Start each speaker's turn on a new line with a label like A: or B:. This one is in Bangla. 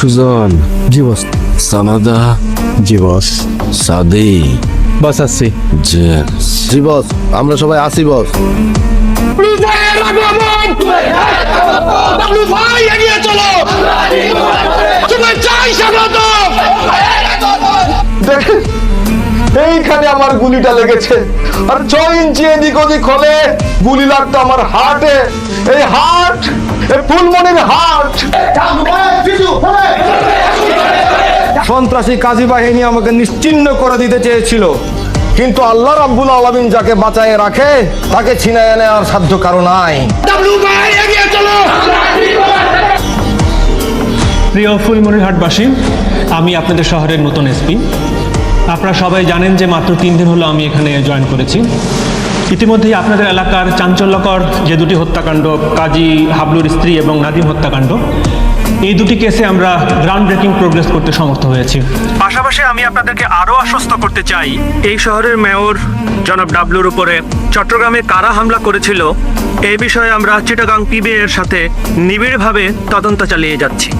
A: সুজন।
B: জি বস
A: সানাদা।
B: জি বস
A: সাদি।
B: বস আসছি।
A: জেস
B: জি বস আমরা সবাই আসি বস।
C: ভাই এগিয়ে চলো তোমার চাই স্বাগত
D: দেখেন এইখানে আমার গুলিটা লেগেছে। আর ছয় ইঞ্চি এদিক ওদিক হলে গুলি লাগতো আমার হার্টে এই হার্ট এই ফুলমনির হার্ট সন্ত্রাসী কাজী বাহিনী আমাকে নিশ্চিহ্ন করে দিতে চেয়েছিল। কিন্তু আল্লাহ রাব্বুল আলামিন যাকে বাঁচায় রাখে তাকে ছিনায় নেওয়ার সাধ্য কারও নাই।
C: ডাবলু ভাই এগিয়ে
E: প্রিয় ফুলমনিরহাটবাসী আমি আপনাদের শহরের নতুন এসপি আপনারা সবাই জানেন যে মাত্র তিন দিন হলো আমি এখানে জয়েন করেছি। ইতিমধ্যেই আপনাদের এলাকার চাঞ্চল্যকর যে দুটি হত্যাকাণ্ড কাজী হাবলুর স্ত্রী এবং নাদিম হত্যাকাণ্ড এই দুটি কেসে আমরা গ্রাউন্ড ব্রেকিং প্রোগ্রেস করতে সমর্থ হয়েছি। পাশাপাশি আমি আপনাদেরকে আরও আশ্বস্ত করতে চাই। এই শহরের মেয়র জনাব ডাবলুর উপরে চট্টগ্রামে কারা হামলা করেছিল এই বিষয়ে আমরা চিটাগাং পিবিএ এর সাথে নিবিড়ভাবে তদন্ত চালিয়ে যাচ্ছি।